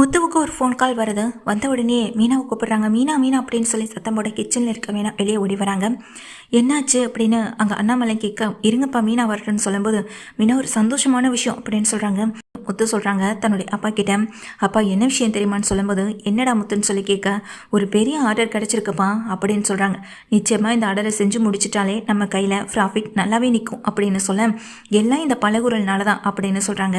முத்துவுக்கு ஒரு phone call வருது. வந்த உடனே மீனாவை கூப்பிடுறாங்க. மீனா மீனா அப்படின்னு சொல்லி சத்தம் போட கிச்சனில் இருக்க மீனா வெளியே ஓடி வராங்க. என்னாச்சு அப்படின்னு அங்கே அண்ணாமலை கேட்க இருங்கப்பா மீனா வரட்டுன்னு சொல்லும்போது மீனா ஒரு சந்தோஷமான விஷயம் அப்படின்னு சொல்கிறாங்க முத்து சொல்கிறாங்க தன்னுடைய அப்பா கிட்ட அப்பா என்ன விஷயம் தெரியுமான்னு சொல்லும்போது என்னடா முத்துன்னு சொல்லி கேட்க ஒரு பெரிய ஆர்டர் கிடச்சிருக்குப்பா அப்படின்னு சொல்கிறாங்க நிச்சயமாக இந்த ஆர்டரை செஞ்சு முடிச்சிட்டாலே நம்ம கையில் ப்ராஃபிட் நல்லாவே நிற்கும் அப்படின்னு சொல்ல எல்லாம் இந்த பழகுரல்னால தான் அப்படின்னு சொல்கிறாங்க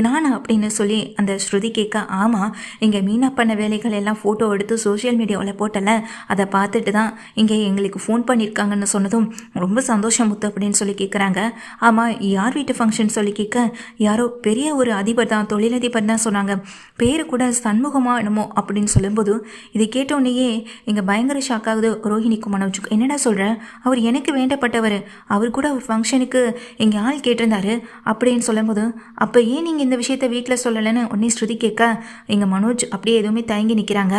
நானா அப்படின்னு சொல்லி அந்த ஸ்ருதி கேட்க ஆமாம் இங்கே மீனா பண்ண வேலைகள் எல்லாம் ஃபோட்டோ எடுத்து சோஷியல் மீடியாவில் போட்டல. அதை பார்த்துட்டு தான் இங்கே எங்களுக்கு ஃபோன் பண்ணியிருக்காங்கன்னு சொன்னதும் ரொம்ப சந்தோஷம் முத்து அப்படின்னு சொல்லி கேட்குறாங்க ஆமாம் யார் வீட்டு ஃபங்க்ஷன் சொல்லி கேட்க யாரோ பெரிய ஒரு அதிபர் தான் தொழிலதிபர் தான் சொன்னாங்க. பேரு கூட சண்முகமா என்னமோ அப்படின்னு சொல்லும்போது இதை கேட்டோடனேயே இங்கே பயங்கர ஷாக் ஆகுது ரோஹிணிக்கு மனோஜுக்கு என்னடா சொல்கிறேன் அவர் எனக்கு வேண்டப்பட்டவர். அவர் கூட ஒரு ஃபங்க்ஷனுக்கு எங்கள் ஆள் கேட்டிருந்தாரு அப்படின்னு சொல்லும்போது அப்போ ஏன் நீங்கள் இந்த விஷயத்த வீட்டில் சொல்லலைன்னு உடனே ஸ்ருதி கேட்க எங்கள் மனோஜ் அப்படியே எதுவுமே தயங்கி நிற்கிறாங்க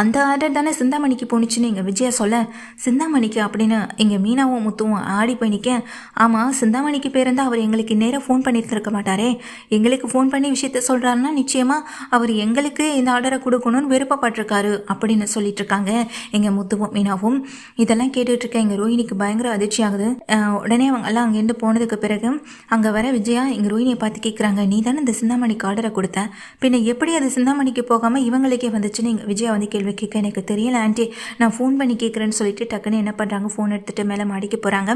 அந்த ஆர்டர் தானே சிந்தாமணிக்கு போணுச்சுன்னு எங்கள் விஜயா சொல்ல சிந்தாமணிக்கு அப்படின்னு எங்கள் மீனாவும் முத்துவும் ஆடி போய் நிற்க ஆமாம் சிந்தாமணிக்கு பேருந்தால் அவர் எங்களுக்கு நேராக ஃபோன் பண்ணியிருக்க மாட்டாரே. எங்களுக்கு ஃபோன் பண்ணி விஷயத்த சொல்கிறாருன்னா நிச்சயமாக அவர் எங்களுக்கு இந்த ஆர்டரை கொடுக்கணும்னு விருப்பப்பட்டிருக்காரு அப்படின்னு சொல்லிட்டு இருக்காங்க எங்கள் முத்துவும் மீனாவும். இதெல்லாம் கேட்டுட்டு இருக்க எங்கள் ரோஹினிக்கு பயங்கர அதிர்ச்சி ஆகுது. உடனே அவங்க எல்லாம் அங்கேருந்து போனதுக்கு பிறகு அங்கே வர விஜயா எங்கள் ரோஹினியை பார்த்து கேட்குறாங்க நீ தானே இந்த சிந்தாமணிக்கு ஆர்டரை கொடுத்த? பின்ன எப்படி அது சிந்தாமணிக்கு போகாமல் இவங்களுக்கே வந்துச்சுன்னு எங்கள் விஜயா வந்து கேள்வி கேட்க எனக்கு தெரியல ஆண்டி நான் ஃபோன் பண்ணி கேட்குறேன்னு சொல்லிட்டு டக்குன்னு என்ன பண்ணுறாங்க ஃபோன் எடுத்துகிட்டு மேலே மாடிக்கு போகிறாங்க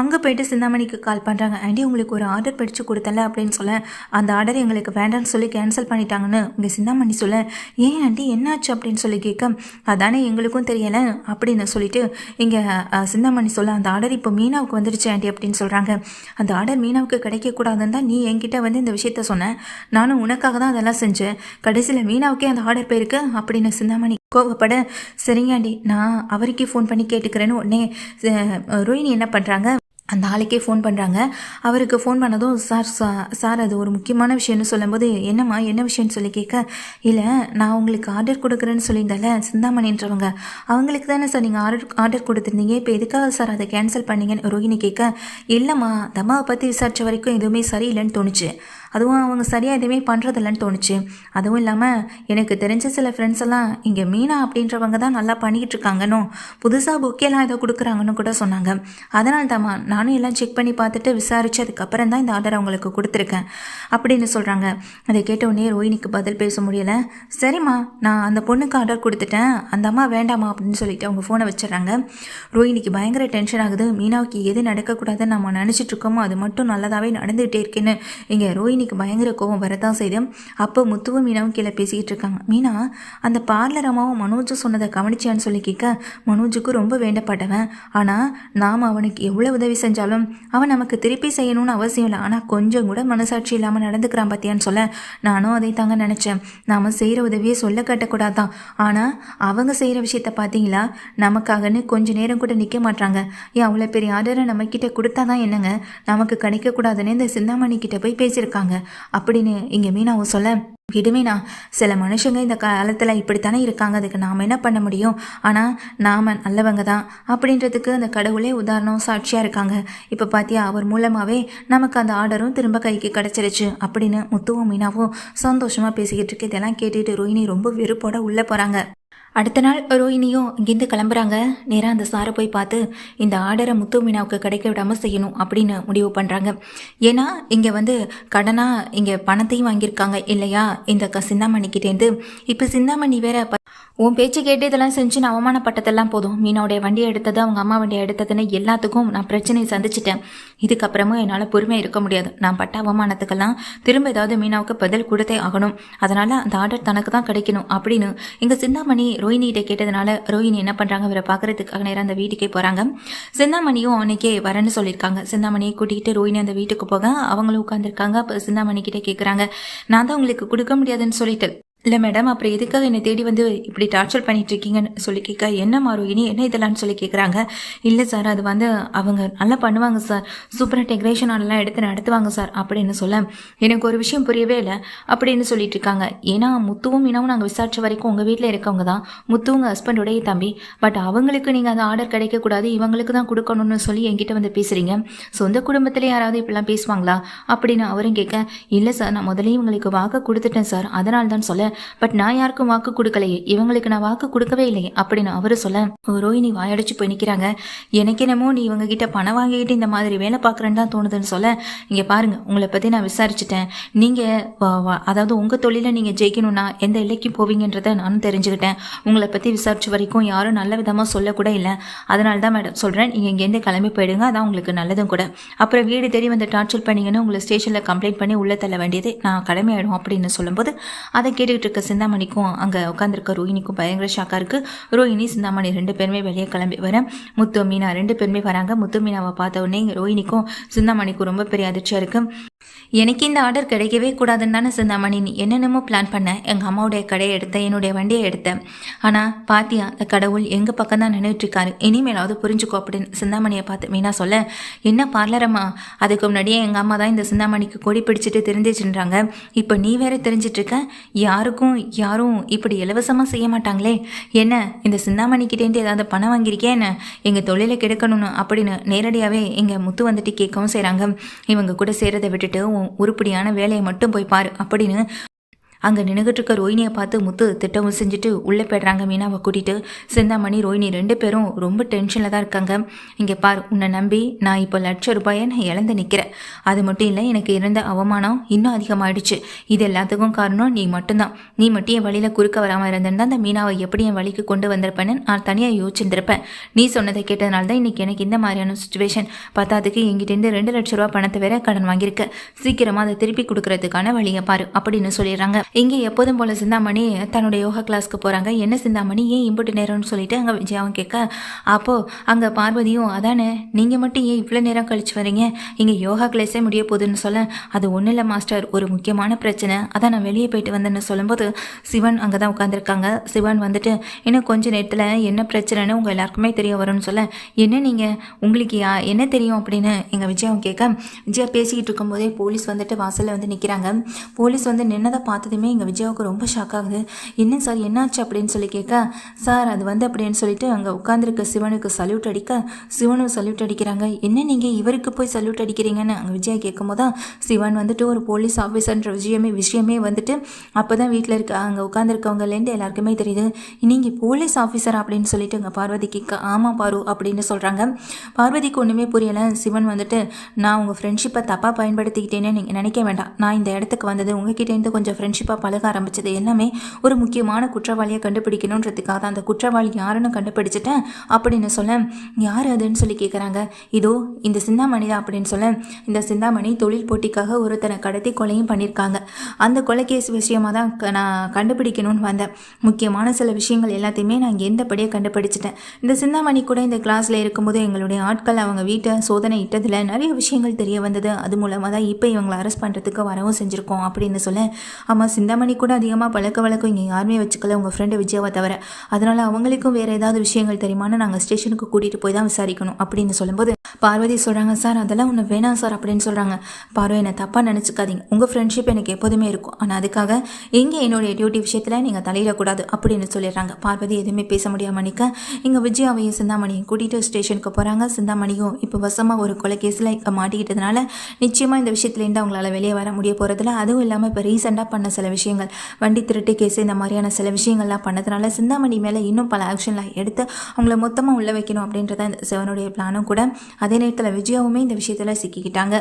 அங்கே போயிட்டு சிந்தாமணிக்கு கால் பண்ணுறாங்க ஆண்டி உங்களுக்கு ஒரு ஆர்டர் படித்து கொடுத்தல அப்படின்னு சொல்ல அந்த ஆர்டர் எங்களுக்கு வேண்டாம்னு சொல்லி கேன்சல் பண்ணிட்டாங்கன்னு உங்கள் சிந்தாமணி சொல்ல ஏன் ஆண்டி என்னாச்சு? அப்படின்னு சொல்லி கேட்க அதானே எங்களுக்கும் தெரியலை அப்படின்னு சொல்லிட்டு இங்கே சிந்தாமணி சொல்ல அந்த ஆர்டர் இப்போ மீனாவுக்கு வந்துடுச்சு ஆண்டி அப்படின்னு சொல்கிறாங்க அந்த ஆர்டர் மீனாவுக்கு கிடைக்கக்கூடாதுன்னு தான் நீ என்கிட்ட வந்து இந்த விஷயத்த சொன்னேன் நானும் உனக்காக தான் அதெல்லாம் செஞ்சேன். கடைசியில் மீனாவுக்கே அந்த ஆர்டர் போயிருக்கு அப்படின்னு சிந்தாமணி கோவப்பட சரிங்க ஆண்டி நான் அவருக்கே ஃபோன் பண்ணி கேட்டுக்கிறேன்னு உடனே அஹ், ரோஹிணி என்ன பண்ணுறாங்க அந்த ஆளுக்கே ஃபோன் பண்ணுறாங்க அவருக்கு ஃபோன் பண்ணதும் சார் சா- சார் அது ஒரு முக்கியமான விஷயம்னு சொல்லும்போது என்னம்மா என்ன விஷயம்னு சொல்லி கேட்க இல்லை நான் உங்களுக்கு ஆர்டர் கொடுக்குறேன்னு சொல்லியிருந்தால சிந்தாமணின்றவங்க அவங்களுக்கு தானே சார் நீங்கள் ஆர்டர் ஆர்டர் கொடுத்துருந்தீங்க. இப்போ எதுக்காக சார் அதை கேன்சல் பண்ணீங்கன்னு ரோஹிணி கேட்க இல்லைம்மா அந்த அம்மாவை பற்றி விசாரித்த வரைக்கும் எதுவுமே சரியில்லைன்னு தோணுச்சு. அதுவும் அவங்க சரியாக எதுவுமே பண்ணுறதில்லன்னு தோணுச்சு. அதுவும் இல்லாமல் எனக்கு தெரிஞ்ச சில ஃப்ரெண்ட்ஸ் எல்லாம் இங்கே மீனா அப்படின்றவங்க தான் நல்லா பண்ணிக்கிட்டு இருக்காங்கன்னு புதுசாக புக்கெல்லாம் ஏதோ கொடுக்குறாங்கன்னு கூட சொன்னாங்க. அதனால தாம்மா நானும் எல்லாம் செக் பண்ணி பார்த்துட்டு விசாரித்து அதுக்கப்புறம் தான் இந்த ஆர்டர் அவங்களுக்கு கொடுத்துருக்கேன் அப்படின்னு சொல்கிறாங்க அதை கேட்டவுடனே ரோஹினிக்கு பதில் பேச முடியலை. சரிம்மா நான் அந்த பொண்ணுக்கு ஆர்டர் கொடுத்துட்டேன். அந்த அம்மா வேண்டாமா அப்படின்னு சொல்லிட்டு அவங்க ஃபோனை வச்சிடுறாங்க. ரோஹினிக்கு பயங்கர டென்ஷன் ஆகுது. மீனாவுக்கு எது நடக்கக்கூடாதுன்னு நம்ம நினச்சிட்டு இருக்கோமோ அது மட்டும் நல்லதாகவே நடந்துகிட்டே இருக்குன்னு இங்கே ரோஹினி ரோஹினிக்கு பயங்கர கோபம் வரதான் செய்யுது அப்போ முத்துவும் மீனாவும் கீழே பேசிக்கிட்டு இருக்காங்க. மீனா அந்த பார்லர் அம்மாவும் மனோஜும் சொன்னதை கவனிச்சியான்னு சொல்லி கேட்க மனோஜுக்கு ரொம்ப வேண்டப்பட்டவன். ஆனால் நாம் அவனுக்கு எவ்வளோ உதவி செஞ்சாலும் அவன் நமக்கு திருப்பி செய்யணும்னு அவசியம் இல்லை. ஆனால் கொஞ்சம் கூட மனசாட்சி இல்லாமல் நடந்துக்கிறான் பார்த்தியான்னு சொல்ல நானும் அதை தாங்க நினச்சேன். நாம் செய்கிற உதவியை சொல்ல கட்டக்கூடாதான் ஆனால் அவங்க செய்கிற விஷயத்த பார்த்தீங்களா நமக்காகன்னு கொஞ்ச நேரம் கூட நிற்க மாட்டாங்க ஏன் அவ்வளோ பெரிய ஆர்டரை நம்மக்கிட்ட கொடுத்தா தான் என்னங்க? நமக்கு கிடைக்கக்கூடாதுன்னு இந்த சிந்தாமணி கிட்ட போய் பேசியிருக்காங்க. அப்படின்னு இங்கே மீனாவும் சொல்ல விடுமேனா சில மனுஷங்க இந்த காலத்தில் இப்படித்தானே இருக்காங்க. அதுக்கு நாம் என்ன பண்ண முடியும்? ஆனால் நாம் நல்லவங்க தான். அப்படின்றதுக்கு அந்த கடவுளே உதாரணம் சாட்சியாக இருக்காங்க. இப்போ பார்த்தியா அவர் மூலமாகவே நமக்கு அந்த ஆர்டரும் திரும்ப கைக்கு கிடச்சிருச்சு அப்படின்னு முத்துவும் மீனாவும் சந்தோஷமாக பேசிக்கிட்டு இருக்கு இதெல்லாம் கேட்டுட்டு ரோஹினி ரொம்ப வெறுப்போட உள்ளே போகிறாங்க அடுத்த நாள் ரோஹினியும் இங்கேருந்து கிளம்புறாங்க. நேராக அந்த சாரை போய் பார்த்து இந்த ஆர்டரை முத்து மீனாவுக்கு கிடைக்க விடாமல் செய்யணும் அப்படின்னு முடிவு பண்ணுறாங்க ஏன்னா இங்கே வந்து கடனாக இங்கே பணத்தையும் வாங்கியிருக்காங்க இல்லையா? இந்த க சிந்தாமணிக்கிட்டேருந்து இப்போ சிந்தாமணி வேற உன் பேச்சு கேட்டு இதெல்லாம் செஞ்சு நான் அவமானப்பட்டதெல்லாம் போதும். மீனாவுடைய வண்டியை எடுத்தது அவங்க அம்மா வண்டியை எடுத்ததுன்னு எல்லாத்துக்கும் நான் பிரச்சனையை சந்திச்சிட்டேன். இதுக்கப்புறமும் என்னால் பொறுமையாக இருக்க முடியாது. நான் பட்ட அவமானத்துக்கெல்லாம் திரும்ப ஏதாவது மீனாவுக்கு பதில் கொடுத்தே ஆகணும். அதனால் அந்த ஆர்டர் தனக்கு தான் கிடைக்கணும் அப்படின்னு இங்கே சிந்தாமணி ரோஹினிகிட்ட கேட்டதுனால ரோஹினி என்ன பண்ணுறாங்க அவரை பார்க்கறதுக்காக நேரம் அந்த வீட்டுக்கே போகிறாங்க சிந்தாமணியும் அவனுக்கே வரேன்னு சொல்லியிருக்காங்க. சிந்தாமணியை கூட்டிகிட்டு ரோஹினி அந்த வீட்டுக்கு போக அவங்களும் உட்காந்துருக்காங்க அப்போ சிந்தாமணி கிட்டே கேட்குறாங்க நான் தான் உங்களுக்கு கொடுக்க முடியாதுன்னு சொல்லிட்டு இல்லை மேடம் அப்புறம் எதுக்காக என்னை தேடி வந்து இப்படி டார்ச்சர் பண்ணிட்டு இருக்கீங்கன்னு சொல்லி கேட்க என்ன மாறுவினி என்ன இதெல்லாம்னு சொல்லி கேட்குறாங்க இல்லை சார் அது வந்து அவங்க நல்லா பண்ணுவாங்க சார் சூப்பராக டெக்கரேஷன் ஆடெல்லாம் எடுத்து நடத்துவாங்க சார் அப்படின்னு சொல்ல எனக்கு ஒரு விஷயம் புரியவே இல்லை அப்படின்னு சொல்லிட்டு இருக்காங்க ஏன்னா முத்துவும் இனவும் நாங்கள் விசாரித்த வரைக்கும் உங்கள் வீட்டில் இருக்கவங்க தான். முத்து உங்கள் ஹஸ்பண்டோடைய தம்பி. பட் அவங்களுக்கு நீங்கள் அந்த ஆர்டர் கிடைக்கக்கூடாது. இவங்களுக்கு தான் கொடுக்கணும்னு சொல்லி என்கிட்ட வந்து பேசுகிறீங்க சொந்த குடும்பத்தில் யாராவது இப்படிலாம் பேசுவாங்களா? அப்படின்னு அவரும் கேட்க இல்லை சார் நான் முதலே இவங்களுக்கு வாக்க கொடுத்துட்டேன் சார் அதனால தான் சொல்ல பட் நான் யாருக்கும் வாக்கு கொடுக்கலையே. இவங்களுக்கு நான் வாக்கு கொடுக்கவே இல்லையே. அப்படின்னு அவரு சொல்ல ரோஹிணி வாயடைச்சு போய் நிற்கிறாங்க எனக்கு என்னமோ நீ இவங்க கிட்ட பணம் வாங்கிட்டு இந்த மாதிரி வேலை பார்க்குறேன்னு தான் தோணுதுன்னு சொல்ல இங்கே பாருங்க உங்களை பற்றி நான் விசாரிச்சுட்டேன். நீங்கள் அதாவது உங்கள் தொழிலை நீங்கள் ஜெயிக்கணும்னா எந்த எல்லைக்கு போவீங்கன்றதை நானும் தெரிஞ்சுக்கிட்டேன். உங்களை பற்றி விசாரிச்ச வரைக்கும் யாரும் நல்ல விதமாக சொல்லக்கூட இல்லை. அதனால தான் மேடம் சொல்கிறேன் நீங்கள் இங்கேருந்து கிளம்பி போயிடுங்க. அதான் உங்களுக்கு நல்லதும் கூட. அப்புறம் வீடு தேடி வந்து டார்ச்சர் பண்ணீங்கன்னா உங்களை ஸ்டேஷனில் கம்ப்ளைண்ட் பண்ணி உள்ளே தள்ள வேண்டியது நான் கடமையாயிடும் அப்படின்னு சொல்லும்போது அதை கேட்டு கேட்டுக்கிட்டு இருக்க சிந்தாமணிக்கும் அங்கே உட்காந்துருக்க ரோஹினிக்கும் பயங்கர ஷாக்காக இருக்குது ரோஹினி சிந்தாமணி ரெண்டு பேருமே வெளியே கிளம்பி வர முத்து மீனா ரெண்டு பேருமே வராங்க. முத்து மீனாவை பார்த்த உடனே ரோஹினிக்கும் சிந்தாமணிக்கும் ரொம்ப பெரிய அதிர்ச்சியாக இருக்குது எனக்கு இந்த ஆர்டர் கிடைக்கவே கூடாதுன்னு தானே சிந்தாமணி. நீ என்னென்னமோ பிளான் பண்ணேன் எங்கள் அம்மாவுடைய கடையை எடுத்தேன் என்னுடைய வண்டியை எடுத்தேன் ஆனால் பாத்தியா அந்த கடவுள் எங்கள் பக்கம் தான் நின்றுட்டுருக்காரு இனிமேலாவது புரிஞ்சுக்கோ அப்படின்னு சிந்தாமணியை பார்த்து மீனா சொல்ல என்ன பார்லரம்மா அதுக்கு முன்னாடியே எங்கள் அம்மா தான் இந்த சிந்தாமணிக்கு கொடி பிடிச்சிட்டு தெரிஞ்சிச்சுன்றாங்க. இப்போ நீ வேற தெரிஞ்சிட்ருக்க யாருக்கும் யாரும் இப்படி இலவசமாக செய்ய மாட்டாங்களே. என்ன இந்த சிந்தாமணிக்கிட்டேருந்து ஏதாவது பணம் வாங்கியிருக்கே என்ன? எங்கள் தொழிலை கெடுக்கணும்னு அப்படின்னு நேரடியாகவே எங்கள் முத்து வந்துட்டு கேட்கவும் செய்கிறாங்க இவங்க கூட சேரதை விட்டுட்டு உன் உருப்படியான வேலையை மட்டும் போய் பாரு அப்படின்னு அங்கே நின்றுகிட்டு இருக்க ரோஹினியை பார்த்து முத்து திட்டமும் செஞ்சுட்டு உள்ளே போயிடுறாங்க. மீனாவை கூட்டிகிட்டு சிந்தாமணி ரோஹினி ரெண்டு பேரும் ரொம்ப டென்ஷனில் தான் இருக்காங்க. இங்கே பார் உன்னை நம்பி நான் இப்போ லட்ச ரூபாயை நான் இழந்து நிற்கிறேன் அது மட்டும் இல்லை எனக்கு இருந்த அவமானம் இன்னும் அதிகமாகிடுச்சு இது எல்லாத்துக்கும் காரணம் நீ மட்டும்தான். நீ மட்டும் என் வழியில் குறுக்க வராமல் இருந்திருந்தா அந்த மீனாவை எப்படி என் வழிக்கு கொண்டு வந்திருப்பேன்னு நான் தனியாக யோசிச்சிருந்திருப்பேன். நீ சொன்னதை கேட்டதுனால தான் இன்றைக்கி எனக்கு இந்த மாதிரியான சுச்சுவேஷன் பத்தாதுக்கு எங்கிட்டேருந்து ரெண்டு லட்ச ரூபா பணத்தை வேற கடன் வாங்கியிருக்க. சீக்கிரமாக அதை திருப்பி கொடுக்கறதுக்கான வழியை பாரு அப்படின்னு சொல்லிடுறாங்க. இங்கே எப்போதும் போல சிந்தாமணி தன்னுடைய யோகா கிளாஸ்க்கு போகிறாங்க என்ன சிந்தாமணி? ஏன் இம்புட்டு நேரம்னு சொல்லிட்டு அங்கே விஜயாவும் கேட்க அப்போது அங்கே பார்வதியும் அதானே? நீங்கள் மட்டும் ஏன் இவ்வளோ நேரம் கழிச்சு வரீங்க? இங்கே யோகா கிளாஸே முடிய போகுதுன்னு சொல்ல அது ஒன்றும் இல்லை மாஸ்டர் ஒரு முக்கியமான பிரச்சனை. அதான் நான் வெளியே போயிட்டு வந்தேன்னு சொல்லும்போது சிவன் அங்கே தான் உட்காந்துருக்காங்க சிவன் வந்துட்டு இன்னும் கொஞ்ச நேரத்தில் என்ன பிரச்சனைன்னு உங்கள் எல்லாருக்குமே தெரிய வரும்னு சொல்ல என்ன நீங்கள் உங்களுக்கு யா என்ன தெரியும் அப்படின்னு? எங்கள் விஜயாவும் கேட்க விஜயா பேசிக்கிட்டு இருக்கும்போதே போலீஸ் வந்துட்டு வாசலில் வந்து நிற்கிறாங்க போலீஸ் வந்து நின்னதை பார்த்ததுமே எங்கள் விஜயாவுக்கு ரொம்ப ஷாக் ஆகுது. என்ன சார் என்னாச்சு? அப்படின்னு சொல்லி கேட்க சார் அது வந்து அப்படின்னு சொல்லிட்டு அங்கே உட்காந்துருக்க சிவனுக்கு சல்யூட் அடிக்க சிவனும் சல்யூட் அடிக்கிறாங்க. என்ன நீங்கள் இவருக்கு போய் சல்யூட் அடிக்கிறீங்கன்னு? அங்கே விஜயா கேட்கும் போது சிவன் வந்துட்டு ஒரு போலீஸ் ஆஃபீஸர்ன்ற விஷயமே விஷயமே வந்துட்டு அப்போ தான் வீட்டில் இருக்க அங்கே உட்காந்துருக்கவங்கலேருந்து எல்லாருக்குமே தெரியுது. நீங்கள் போலீஸ் ஆஃபீஸர் அப்படின்னு சொல்லிட்டு அங்கே பார்வதி கேட்க ஆமாம் பாரு அப்படின்னு சொல்கிறாங்க பார்வதிக்கு ஒன்றுமே புரியலை. சிவன் வந்துட்டு நான் உங்கள் ஃப்ரெண்ட்ஷிப்பை தப்பாக பயன்படுத்திக்கிட்டேன்னு நீங்கள் நினைக்க வேண்டாம். நான் இந்த இடத்துக்கு வந்தது உங்ககிட்டேருந்து கொஞ்சம் ஃப்ரெண்ட்ஷிப் ஃப்ரெண்ட்ஷிப்பாக பழக ஆரம்பிச்சது. எல்லாமே ஒரு முக்கியமான குற்றவாளியை கண்டுபிடிக்கணுன்றதுக்காக தான். அந்த குற்றவாளி யாருன்னு கண்டுபிடிச்சிட்டேன். அப்படின்னு சொல்ல யார் அதுன்னு சொல்லி கேட்குறாங்க இதோ இந்த சிந்தாமணி தான் அப்படின்னு சொல்ல இந்த சிந்தாமணி தொழில் போட்டிக்காக ஒருத்தனை கடத்தி கொலையும் பண்ணியிருக்காங்க அந்த கொலை கேஸ் விஷயமா தான் க- நான் கண்டுபிடிக்கணும்னு வந்தேன். முக்கியமான சில விஷயங்கள் எல்லாத்தையுமே நான் எந்தபடியாக கண்டுபிடிச்சிட்டேன். இந்த சிந்தாமணி கூட இந்த கிளாஸில் இருக்கும்போது எங்களுடைய ஆட்கள் அவங்க வீட்டை சோதனை இட்டதில் நிறைய விஷயங்கள் தெரிய வந்தது. அது மூலமாக தான் இப்போ இவங்களை அரெஸ்ட் பண்ணுறதுக்கு வரவும் செஞ்சுருக்கோம் அப்படின்னு சொல்ல ஆமாம் சிந்தாமணி கூட அதிகமாக பழக்க வழக்கம் இங்கே யாருமே வச்சுக்கல உங்கள் ஃப்ரெண்டு விஜயாவை தவிர. அதனால் அவங்களுக்கும் வேறு ஏதாவது விஷயங்கள் தெரியுமான்னு நாங்கள் ஸ்டேஷனுக்கு கூட்டிகிட்டு போய் தான் விசாரிக்கணும் அப்படின்னு சொல்லும்போது பார்வதி சொல்கிறாங்க சார் அதெல்லாம் ஒன்று வேணாம் சார் அப்படின்னு சொல்கிறாங்க பார்வை என்னை தப்பாக நினச்சிக்காதீங்க. உங்கள் ஃப்ரெண்ட்ஷிப் எனக்கு எப்போதுமே இருக்கும். ஆனால் அதுக்காக எங்கே என்னுடைய டியூட்டி விஷயத்தில் நீங்கள் தலையிடக்கூடாது அப்படின்னு சொல்லிடுறாங்க. பார்வதி எதுவுமே பேச முடியாம நிற்க இங்கே விஜயாவையும் சிந்தாமணியும் கூட்டிகிட்டு ஸ்டேஷனுக்கு போகிறாங்க சிந்தாமணியும் இப்போ வசமாக ஒரு கொலை கேஸில் இப்போ மாட்டிக்கிட்டதுனால நிச்சயமாக இந்த விஷயத்துலேருந்து அவங்களால வெளியே வர முடிய போகிறதில்ல அதுவும் இல்லாமல் இப்போ ரீசெண்டாக பண்ண சில விஷயங்கள் வண்டி திருட்டு கேஸ் இந்த மாதிரியான சில விஷயங்கள்லாம் பண்ணதுனால சிந்தாமணி மேலே இன்னும் பல ஆக்ஷன்லாம் எடுத்து அவங்கள மொத்தமாக உள்ள வைக்கணும் அப்படின்றத இந்த சிவனுடைய பிளானும் கூட. அதே நேரத்தில் விஜயாவுமே இந்த விஷயத்தில் சிக்கிக்கிட்டாங்க.